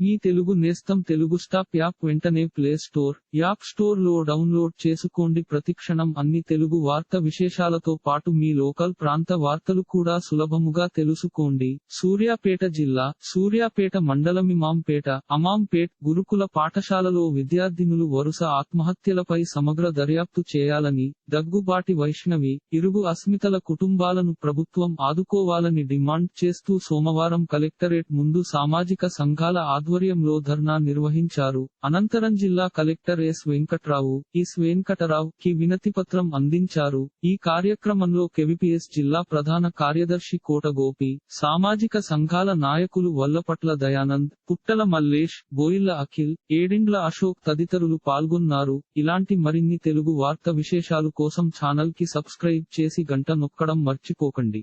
మీ తెలుగు నేస్తం Telugu stop app వెంటనే play store app స్టోర్లో డౌన్లోడ్ చేసుకోండి. ప్రతిక్షణం అన్ని తెలుగు వార్త విశేషాలతో పాటు మీ లోకల్ ప్రాంత వార్తలు కూడా సులభముగా తెలుసుకోండి. సూర్యాపేట జిల్లా సూర్యాపేట మండలం ఇమాంపేట అమాంపేట్ గురుకుల పాఠశాలలో విద్యార్థినులు వరుస ఆత్మహత్యలపై సమగ్ర దర్యాప్తు చేయాలని దగ్గుబాటి వైష్ణవి ఇరుగు అస్మితల కుటుంబాలను ప్రభుత్వం ఆదుకోవాలని డిమాండ్ చేస్తూ సోమవారం కలెక్టరేట్ ముందు సామాజిక సంఘాల ఆధ్వర్యంలో ధర్నా నిర్వహించారు. అనంతరం జిల్లా collector S Venkatrao S Venkatarao కి వినతిపత్రం అందించారు. ఈ కార్యక్రమంలో కెవిపిఎస్ జిల్లా ప్రధాన కార్యదర్శి కోట గోపి సామాజిక సంఘాల నాయకులు వల్లపట్ల దయానంద్ పుట్టల మల్లేష్ బోయిల్ల అఖిల్ ఏడిండ్ల అశోక్ తదితరులు పాల్గొన్నారు. ఇలాంటి మరిన్ని తెలుగు వార్త విశేషాలు కోసం ఛానల్కి సబ్స్క్రైబ్ చేసి గంట నొక్కడం మర్చిపోకండి.